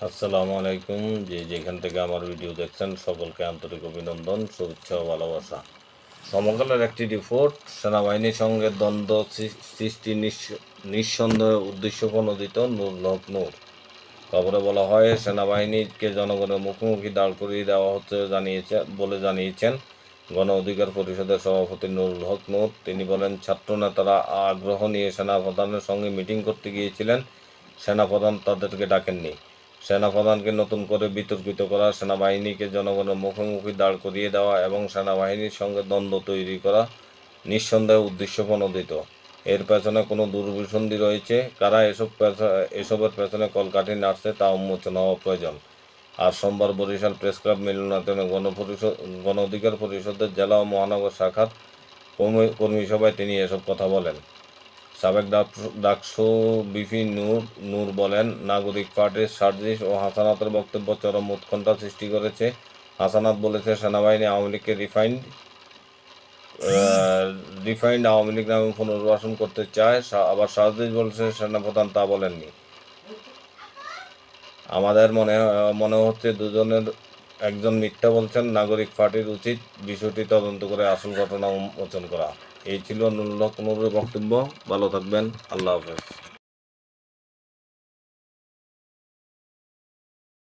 আসসালামু আলাইকুম। যে যেখান থেকে আমার ভিডিও দেখছেন, সকলকে আন্তরিক অভিনন্দন, শুভেচ্ছা ও ভালোবাসা। সমকালের একটি রিপোর্ট সেনাবাহিনীর সঙ্গে দ্বন্দ্ব সৃষ্টি নিঃস- নিঃসন্দেহে উদ্দেশ্য প্রণোদিত নূর হক নূর। খবরে বলা হয়, সেনাবাহিনীকে জনগণের মুখোমুখি দাঁড় করিয়ে দেওয়া হচ্ছে জানিয়েছে, বলে জানিয়েছেন গণ অধিকার পরিষদের সভাপতি নুরুল হক নূর। তিনি বলেন ছাত্র নেতারা আগ্রহ নিয়ে সেনাপ্রধানের সঙ্গে মিটিং করতে গিয়েছিলেন। সেনাপ্রধান তাদেরকে ডাকেননি। সেনাপ্রধানকে নতুন করে বিতর্কিত করা, সেনাবাহিনীকে জনগণের মুখোমুখি দাঁড় করিয়ে দেওয়া এবং সেনাবাহিনীর সঙ্গে দ্বন্দ্ব তৈরি করা নিঃসন্দেহে উদ্দেশ্য প্রণোদিত এর পেছনে কোনো দুর্বিসন্ধি রয়েছে? কারা এসব এসবের পেছনে কলকাঠি নাড়ছে তা উন্মোচন হওয়া প্রয়োজন। আর সোমবার বরিশাল প্রেস ক্লাব গণপরিষদ গণ অধিকার পরিষদের জেলা ও মহানগর শাখার কর্মী সভায় তিনি এসব কথা বলেন। সাবেক ডাক- ডাকসু বিপি নূর নূর বলেন, নাগরিক পার্টির সার্জিস ও হাসানাতের বক্তব্য চরম উৎকণ্ঠা সৃষ্টি করেছে। হাসানাত বলেছে, সেনাবাহিনী আওয়ামী লীগকে রিফাইন্ড রিফাইন্ড আওয়ামী লীগ নামে পুনর্বাসন করতে চায়। আবার সার্জিস বলেছে, সেনাপ্রধান তা বলেননি। আমাদের মনে মনে হচ্ছে দুজনের, একজন মিথ্যা বলছেন, নাগরিক পার্টির উচিত বিষয়টি তদন্ত করে আসল ঘটনা উন্মোচন করা। এই ছিল নুরুল হক বক্তব্য। ভালো থাকবেন। আল্লাহ হাফেজ।